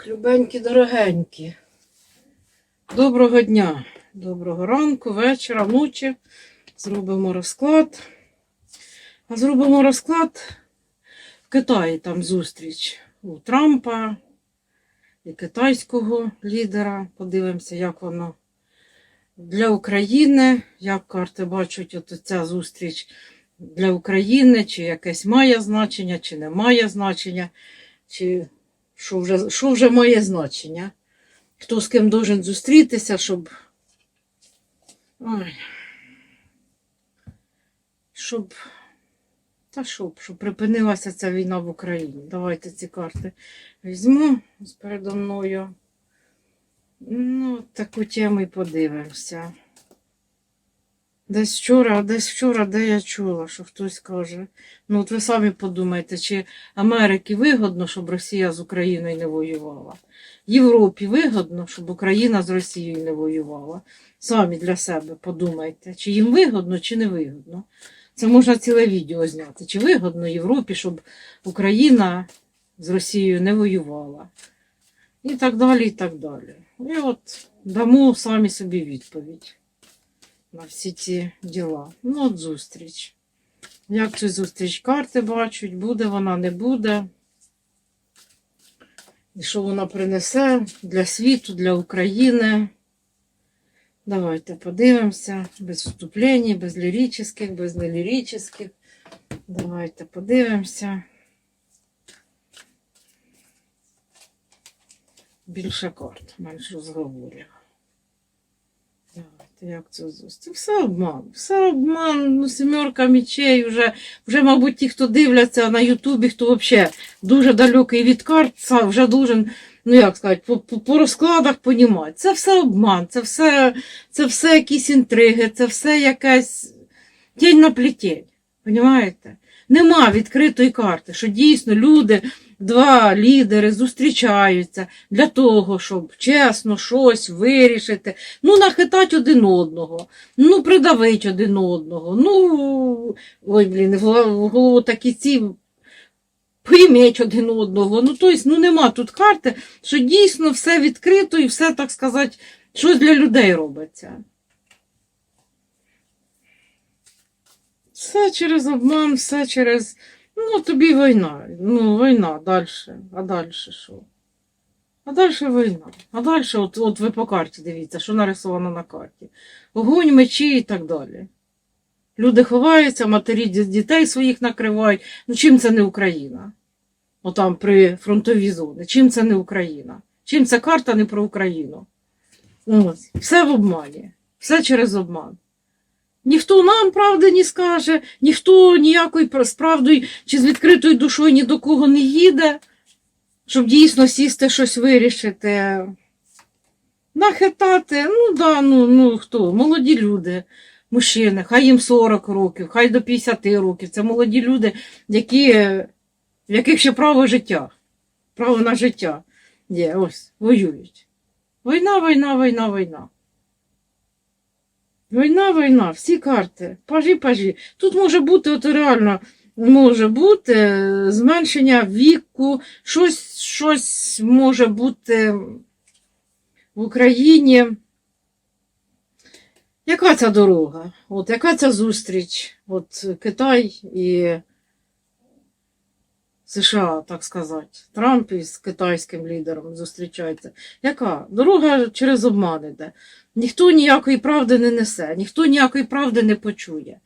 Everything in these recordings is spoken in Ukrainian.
Так, любенькі, дорогенькі. Доброго дня, доброго ранку, вечора, ночі. Зробимо розклад. А зробимо розклад в Китаї там зустріч у Трампа і китайського лідера. Подивимося, як воно для України, як карти бачать от ця зустріч для України, чи якесь має значення, чи не має значення, чи що вже, що вже має значення. Хто з ким должен зустрітися, щоб. Ой. Щоб. Та щоб, щоб припинилася ця війна в Україні. Давайте ці карти візьму з передо мною. Ну, таку тему і подивимося. Десь вчора, десь вчора, де я чула, що хтось каже. Ну, от ви самі подумайте, чи Америці вигодно, щоб Росія з Україною не воювала. Європі вигодно, щоб Україна з Росією не воювала. Самі для себе подумайте, чи їм вигодно, чи не вигодно. Це можна ціле відео зняти. Чи вигодно Європі, щоб Україна з Росією не воювала. І так далі, і так далі. І от дамо самі собі відповідь на всі ці діла. Ну, от зустріч. Як цю зустріч карти бачать, буде вона, не буде. І що вона принесе для світу, для України. Давайте подивимося. Без вступлень, без ліричних, без неліричних. Давайте подивимося. Більше карт, менше розговорів. Як це Це Все обман. Все обман. Ну, сімерка мічей вже, вже, мабуть, ті, хто дивляться на Ютубі, хто взагалі дуже далекий від карт, вже должен, ну як сказати, по, по, по розкладах понімати. Це все обман, це все, це все якісь інтриги, це все якась тінь на плетень. Понімаєте? Нема відкритої карти, що дійсно люди, два лідери зустрічаються для того, щоб чесно щось вирішити, ну, нахитати один одного, ну, придавити один одного, ну, ой, блін, в голову- такі ці прийміть один одного. Ну, тобто, ну, нема тут карти, що дійсно все відкрито і все, так сказати, щось для людей робиться. Все через обман, все через. Ну, тобі війна. Ну, війна далі. А далі що? А далі війна. А далі, от, от ви по карті дивіться, що нарисовано на карті. Огонь, мечі і так далі. Люди ховаються, матері дітей своїх накривають. Ну, чим це не Україна? Отам при фронтовій зоні. Чим це не Україна? Чим ця карта не про Україну? Ось. Все в обмані. Все через обман. Ніхто нам правди не скаже, ніхто ніякої з правдою чи з відкритою душою ні до кого не їде, щоб дійсно сісти щось вирішити. Нахитати, ну да, ну, ну хто? Молоді люди, мужчини, хай їм 40 років, хай до 50 років. Це молоді люди, які, в яких ще право життя, право на життя є, ось, воюють. Війна, війна, війна, війна. Війна, війна, всі карти. Пажі, пажі. Тут може бути, от реально, може бути е, зменшення віку, щось, щось може бути в Україні. Яка ця дорога? От яка ця зустріч? От Китай і США, так сказати. Трамп із китайським лідером зустрічається. Яка? Дорога через обман іде. Ніхто ніякої правди не несе, ніхто ніякої правди не почує.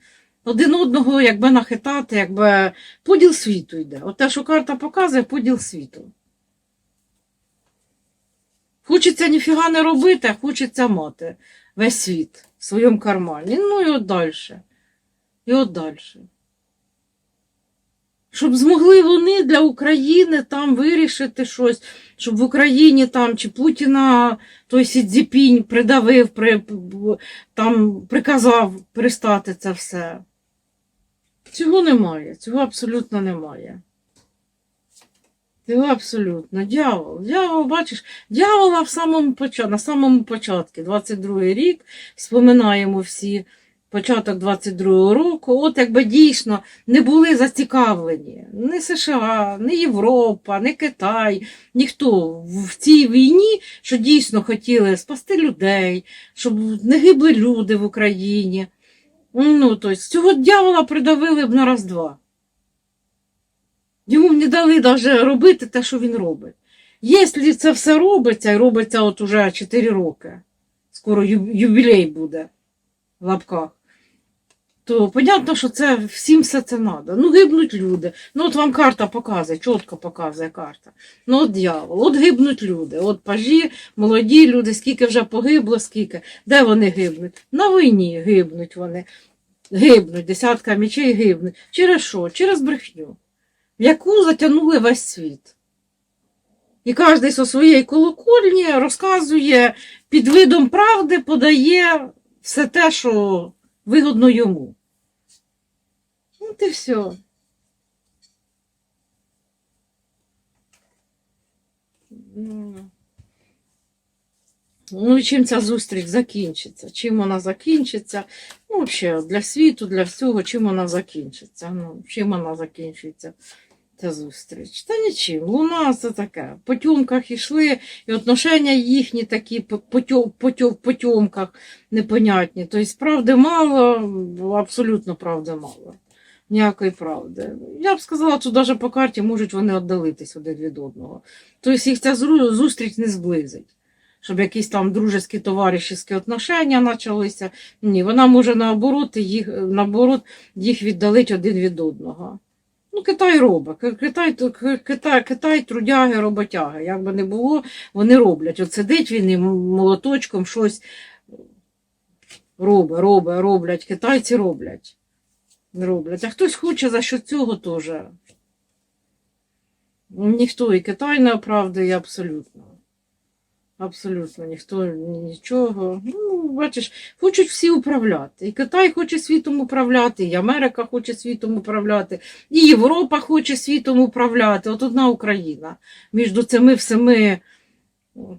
Один одного, якби нахитати, якби поділ світу йде. От те, що карта показує, поділ світу. Хочеться ніфіга не робити, а хочеться мати весь світ в своєму кармані. Ну і от далі. І от далі. Щоб змогли вони для України там вирішити щось, щоб в Україні там чи Путіна той Сідзіпінь придавив, при, там приказав перестати це все. Цього немає, цього абсолютно немає. Цього абсолютно. Дьявол. Дьявол, бачиш, дьявола в самому початку, на самому початку, 22 рік, споминаємо всі початок 22-го року, от якби дійсно не були зацікавлені ні США, ні Європа, ні Китай, ніхто в цій війні, що дійсно хотіли спасти людей, щоб не гибли люди в Україні. Ну, тобто, цього дьявола придавили б на раз-два. Йому б не дали навіть робити те, що він робить. Якщо це все робиться, і робиться от уже 4 роки, скоро юбілей буде в лапках, то понятно, що це всім все це треба. Ну, гибнуть люди. Ну, от вам карта показує, чітко показує карта. Ну, от дьявол, от гибнуть люди, от пажі, молоді люди, скільки вже погибло, скільки. Де вони гибнуть? На війні гибнуть вони. Гибнуть, десятка мічей гибнуть. Через що? Через брехню, в яку затягнули весь світ. І кожен зі своєї колокольні розказує під видом правди, подає все те, що вигодно йому. От і все. Ну, Ну, і чим ця зустріч закінчиться? Чим вона закінчиться? Ну, взагалі, для світу, для всього, чим вона закінчиться? Ну, чим вона закінчується, ця зустріч? Та нічим. Луна це таке. По тьомках йшли, і отношення їхні такі по, по, тьо- по, тьо- по тьомках непонятні. Тобто правди мало, абсолютно правди мало. Ніякої правди. Я б сказала, тут навіть по карті можуть вони віддалитись один від одного. Тобто їх ця зустріч не зблизить. Щоб якісь там дружеські товаришівські отношення почалися. Ні, вона може наоборот їх, наоборот, їх віддалить один від одного. Ну, Китай робить. Китай, Китай, Китай трудяги, роботяги. Як би не було, вони роблять. От сидить він і молоточком щось робить, робить, роблять. Китайці роблять. роблять. А хтось хоче за що цього теж. Ніхто і Китай не оправдує абсолютно. Абсолютно ніхто нічого. Ну, бачиш, хочуть всі управляти. І Китай хоче світом управляти, і Америка хоче світом управляти, і Європа хоче світом управляти. От одна Україна. Між цими всіми,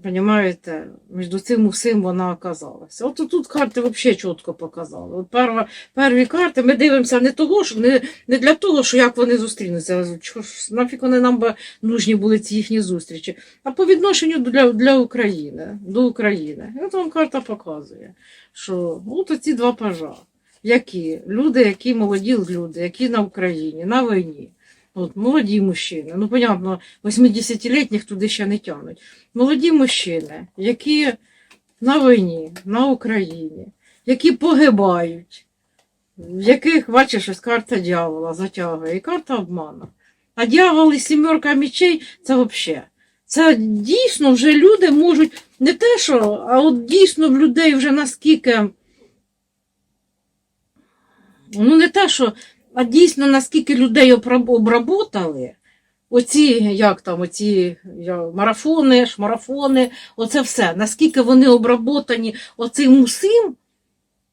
розумієте, між цим усім вона оказалася. От тут карти взагалі чітко показали. От перва, перві карти ми дивимося не того, що не, не для того, що як вони зустрінуться. Нафіг вони нам би нужні були ці їхні зустрічі а по відношенню для, для України, до України. От вам карта показує, що от оці два пажа, які люди, які молоді люди, які на Україні, на війні. От, молоді мужчини, ну, понятно, 80-літніх туди ще не тягнуть. Молоді мужчини, які на війні, на Україні, які погибають, в яких, бачиш, ось карта дьявола затягує, і карта обману. А дьявол і сімерка мечей це взагалі. Це дійсно вже люди можуть не те, що, а от дійсно в людей вже наскільки. Ну, не те, що, а дійсно наскільки людей обработали. Оці, як там, оці марафони, шмарафони, оце все. Наскільки вони обработані оцим усім,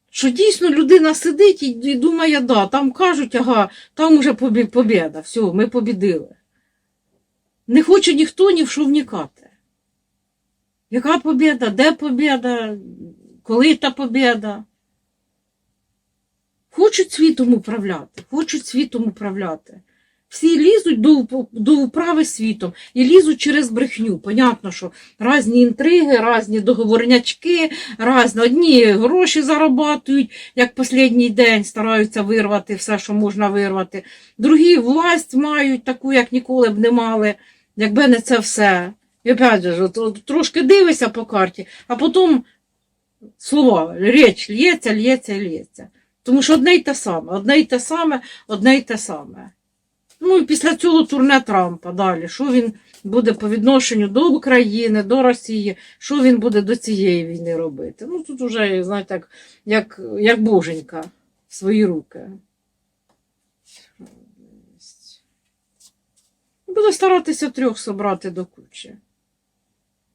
що дійсно людина сидить і, думає, да, там кажуть, ага, там уже побі- побєда, все, ми побідили. Не хоче ніхто ні в що вникати. Яка побєда? Де побєда? Коли та побєда? Хочуть світом управляти, хочуть світом управляти. Всі лізуть до, до управи світом і лізуть через брехню. Понятно, що різні інтриги, різні договорнячки, різні одні гроші зарабатують, як останній день стараються вирвати все, що можна вирвати. Другі власть мають таку, як ніколи б не мали, якби не це все. І опять же, трошки дивишся по карті, а потім слова, річ лється, лється, лється. Тому що одне й те саме, одне й те саме, одне й те саме. Ну і після цього турне Трампа далі. Що він буде по відношенню до України, до Росії, що він буде до цієї війни робити? Ну тут вже, знаєте, як, як, як боженька в свої руки. Буде старатися трьох собрати до кучі.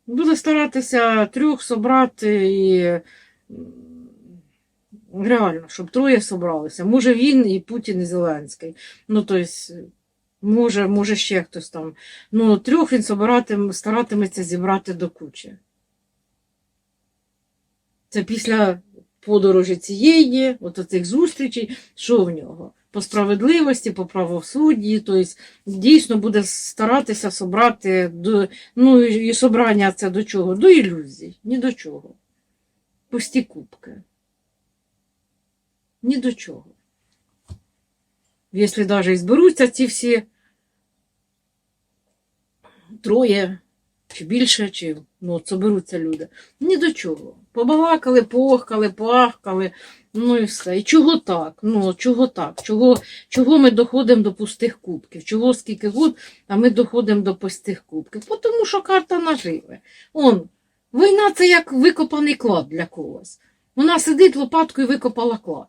Буде старатися трьох собрати і реально, щоб троє собралися. Може він і Путін, і Зеленський. Ну, тобто, може, може ще хтось там. Ну, трьох він собиратим, старатиметься зібрати до кучі. Це після подорожі цієї, от оцих зустрічей, що в нього? По справедливості, по правосудді, тобто дійсно буде старатися собрати до, ну і собрання це до чого? До ілюзій, ні до чого. Пусті кубки. Ні до чого. Якщо навіть зберуться ці всі троє, чи більше, чи ну, соберуться люди. Ні до чого. Побалакали, поохкали, поахкали, ну і все. І чого так? Ну, чого так? Чого, чого ми доходимо до пустих кубків? Чого скільки год, а ми доходимо до пустих кубків? Тому що карта наживе. Он, війна це як викопаний клад для когось. Вона сидить лопаткою і викопала клад.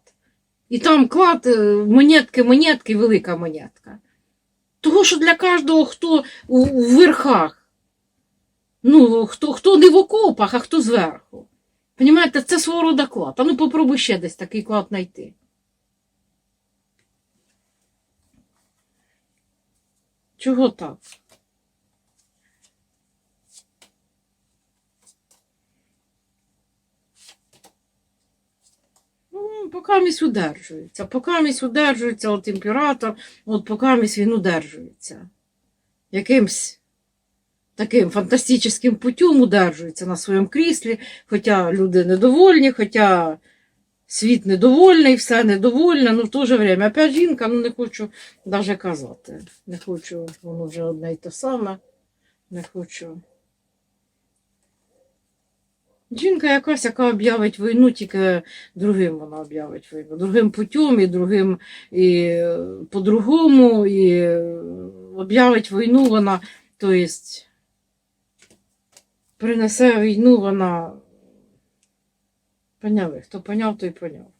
І там клад, е, монетки, монетки, велика монетка. Того, що для кожного, хто у, у верхах, ну, хто, хто не в окопах, а хто зверху. Понімаєте, це свого рода клад. А ну попробуй ще десь такий клад знайти. Чого так? Ну, поки місь удержується. Поки місь удержується, от імператор, от поки він удержується. Якимсь таким фантастичним путем удержується на своєму кріслі, хоча люди недовольні, хоча світ недовольний, все недовольне, ну в то же время. Опять жінка, ну не хочу навіть казати. Не хочу, воно вже одне й те саме. Не хочу. Жінка якась, яка об'явить війну, тільки другим вона об'явить війну. Другим путем і другим і е, по-другому, і е, об'явить війну вона, то єсть принесе війну вона. Поняли, хто поняв, той поняв.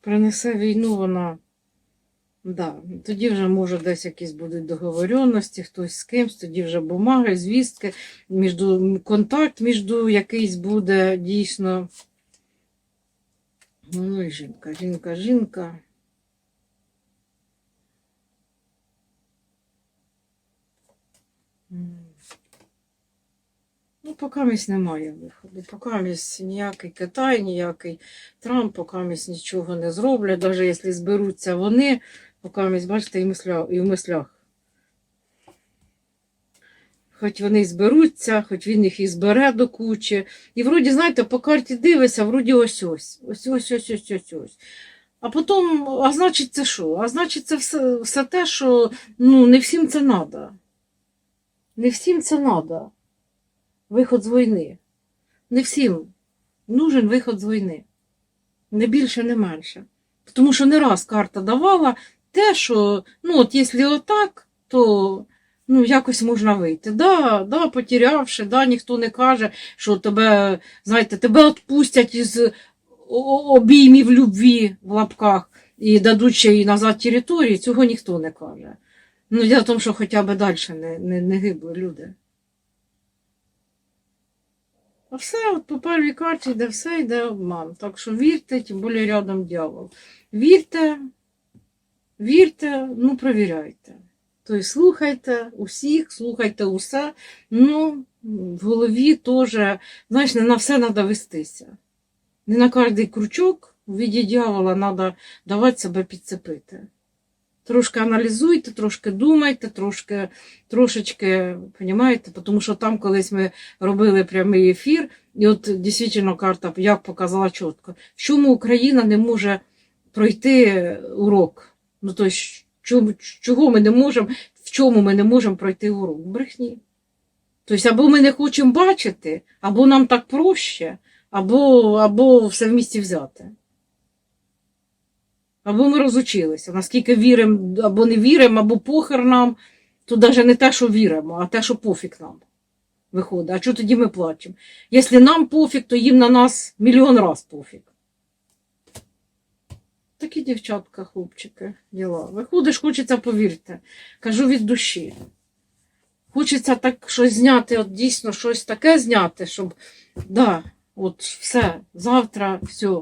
Принесе війну вона. Да, тоді вже може десь якісь будуть договоренності, хтось з кимсь, тоді вже бумаги, звістки, між, контакт між якийсь буде дійсно. Ну і жінка, жінка, жінка. Ну, поки місць немає виходу. Поки місць ніякий Китай, ніякий Трамп, поки місць нічого не зроблять, навіть якщо зберуться вони, поки місць, бачите, і, мисля, і в мислях. Хоч вони й зберуться, хоч він їх і збере до кучі. І вроді, знаєте, по карті дивишся, вроді ось ось, ось ось ось ось ось ось. А потім, а значить, це що? А значить, це все, все те, що ну, не всім це треба. Не всім це треба. Виход з війни. Не всім нужен виход з війни. Не більше, не менше. Тому що не раз карта давала те, що, ну, от якщо отак, то ну, якось можна вийти. Да, да, потерявши, да, ніхто не каже, що тебе, знаєте, тебе відпустять із обіймів любві в лапках і дадуть ще й назад території, цього ніхто не каже. Ну, діло в тому, що хоча б далі не, не, не гибли люди. А все, от по першій карті йде все, йде обман. Так що вірте, тим більше рядом дьявол. Вірте, вірте, ну провіряйте. Тобто слухайте усіх, слухайте усе. Ну, в голові теж, знаєш, не на все треба вестися. Не на кожний крючок в віді дьявола треба давати себе підцепити. Трошки аналізуйте, трошки думайте, трошки, трошечки, понімаєте, тому що там колись ми робили прямий ефір, і от дійсно карта як показала чітко, в чому Україна не може пройти урок. Ну, чому, чого ми не можемо, в чому ми не можемо пройти урок? Брехні. Тобто, або ми не хочемо бачити, або нам так проще, або, або все в місті взяти. Або ми розучилися, наскільки віримо, або не віримо, або похер нам, то навіть не те, що віримо, а те, що пофіг нам виходить. А що тоді ми плачемо? Якщо нам пофіг, то їм на нас мільйон раз пофіг. Такі дівчатка, хлопчики, діла. Виходиш, хочеться повірте. Кажу від душі. Хочеться так щось зняти, от дійсно щось таке зняти, щоб, да, от все, завтра все.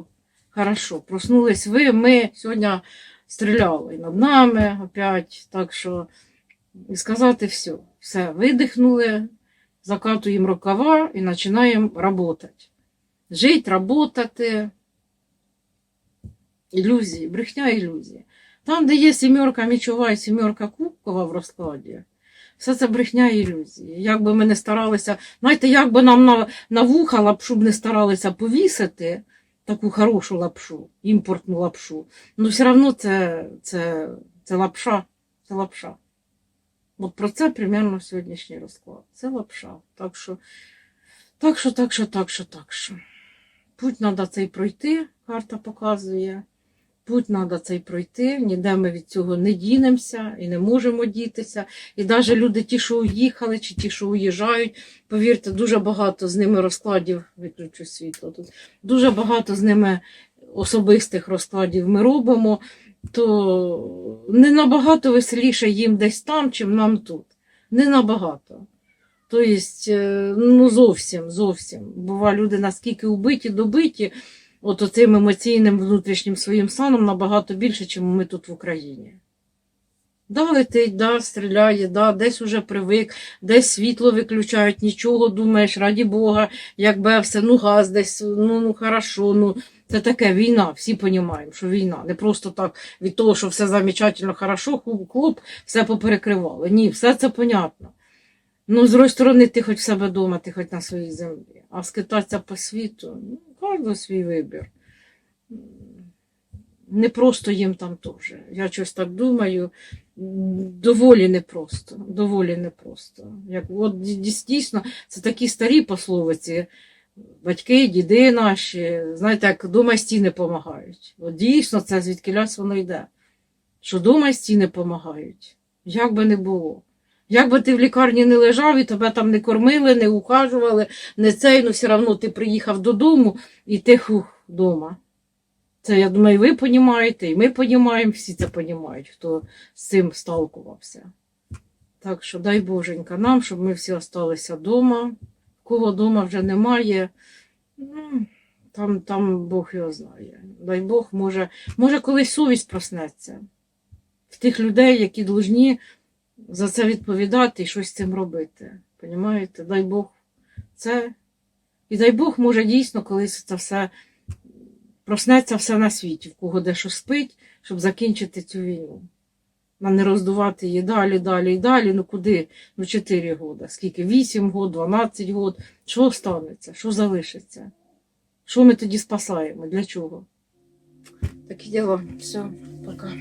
Хорошо, проснулись ви, ми сьогодні стріляли над нами опять, так що і сказати все. Все, видихнули, закатуємо рукава і починаємо працювати. жити, працювати. Ілюзії, брехня ілюзії. Там, де є сімерка мічова і сімерка кубкова в розкладі, все це брехня і ілюзії. Як би ми не старалися, знаєте, як би нам на, на вуха лапшу б не старалися повісити, таку хорошу лапшу, імпортну лапшу, ну все одно це, це, це лапша, це лапша. От про це примерно сьогоднішній розклад. Це лапша. Так що, так що, так що, так що, так що. Путь треба цей пройти, карта показує. Путь треба цей пройти, ніде ми від цього не дінемося і не можемо дітися. І навіть люди, ті, що уїхали, чи ті, що уїжджають, повірте, дуже багато з ними розкладів, виключу світло тут, дуже багато з ними особистих розкладів ми робимо, то не набагато веселіше їм десь там, чим нам тут. Не набагато. Тобто, ну зовсім, зовсім. Бува, люди наскільки убиті, добиті, от оцим емоційним внутрішнім своїм станом набагато більше, ніж ми тут в Україні. Да, летить, да, стріляє, да, десь уже привик, десь світло виключають, нічого думаєш, раді Бога, якби все, ну газ десь, ну, ну хорошо, ну це таке війна, всі розуміємо, що війна. Не просто так від того, що все замечательно, хорошо, хлоп, все поперекривало. Ні, все це понятно. Ну, з другої сторони, ти хоч в себе вдома, ти хоч на своїй землі. А скитатися по світу, ну, кожен свій вибір. Не просто їм там теж. Я щось так думаю. Доволі непросто. Доволі непросто. Як, от дійсно, це такі старі пословиці. Батьки, діди наші, знаєте, як дома стіни допомагають. От дійсно, це звідки воно йде. Що дома стіни допомагають. Як би не було. Як би ти в лікарні не лежав і тебе там не кормили, не ухажували, не цей, ну все одно ти приїхав додому і ти хух вдома. Це, я думаю, ви розумієте, і ми розуміємо, всі це розуміють, хто з цим сталкувався. Так що дай Боженька нам, щоб ми всі залишилися вдома. Кого вдома вже немає, ну, там, там Бог його знає. Дай Бог, може, може колись совість проснеться в тих людей, які должні за це відповідати і щось з цим робити. Понімаєте? Дай Бог це. І дай Бог, може, дійсно колись це все проснеться все на світі, в кого де що спить, щоб закінчити цю війну. А не роздувати її далі, далі і далі. Ну куди? Ну 4 роки. Скільки? 8 років, 12 років. Що станеться? Що залишиться? Що ми тоді спасаємо? Для чого? Таке діло. Все, пока.